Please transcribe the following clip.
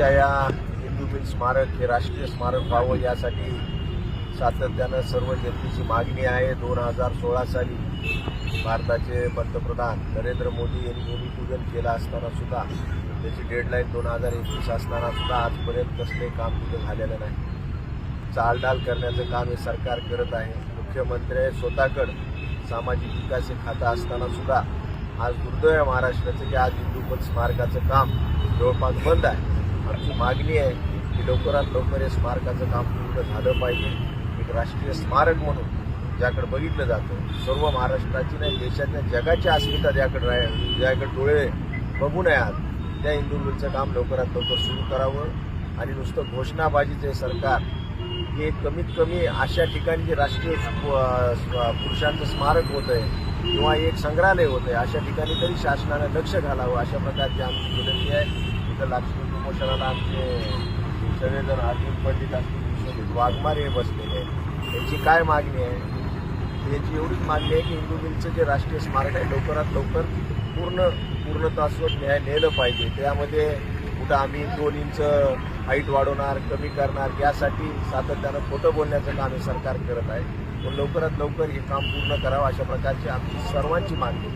आमच्या या हिंदू स्मारक हे राष्ट्रीय स्मारक व्हावं यासाठी सातत्यानं सर्व जनतेची मागणी आहे. दोन हजार सोळा साली भारताचे पंतप्रधान नरेंद्र मोदी यांनी भूमिपूजन केलं असताना सुद्धा त्याची डेडलाईन दोन हजार एकवीस असताना सुद्धा आजपर्यंत कसले काम तिथं झालेलं नाही. चालढाल करण्याचं काम हे सरकार करत आहे. मुख्यमंत्री स्वतःकडं सामाजिक विकास हे खातं असताना सुद्धा आज दुर्दैव महाराष्ट्राचं की आज हिंदूपत स्मारकाचं काम जवळपास बंद आहे. आमची मागणी आहे की लवकरात लवकर या स्मारकाचं काम पूर्ण झालं पाहिजे. एक राष्ट्रीय स्मारक म्हणून ज्याकडे बघितलं जातं सर्व महाराष्ट्राची नाही देशातल्या जगाची अस्मिता ज्याकडे राह ज्याकडे डोळे बघू नये आहात त्या इंदुरचं काम लवकरात लवकर सुरू करावं आणि नुसतं घोषणाबाजीचं हे सरकार हे कमीत कमी अशा ठिकाणी जे राष्ट्रीय पुरुषांचं स्मारक होतं आहे किंवा एक संग्रहालय होत आहे अशा ठिकाणी तरी शासनानं लक्ष घालावं अशा प्रकारची आमची विनंती आहे इथं लक्ष्मी उपोषणाला आमचे सगळेजण अर्जुन पंडित असतील विश्वजित वाघमारे हे बसलेले आहेत. त्यांची काय मागणी आहे? याची एवढीच मागणी आहे की हिंदू मिलचं जे राष्ट्रीय स्मारक आहे लवकरात लवकर पूर्ण पूर्णतास्वत न्याय नेलं पाहिजे. त्यामध्ये कुठं आम्ही दोन इंच हाईट वाढवणार कमी करणार यासाठी सातत्यानं खोटं बोलण्याचं काम हे सरकार करत आहे. पण लवकरात लवकर हे काम पूर्ण करावं अशा प्रकारची आमची सर्वांची मागणी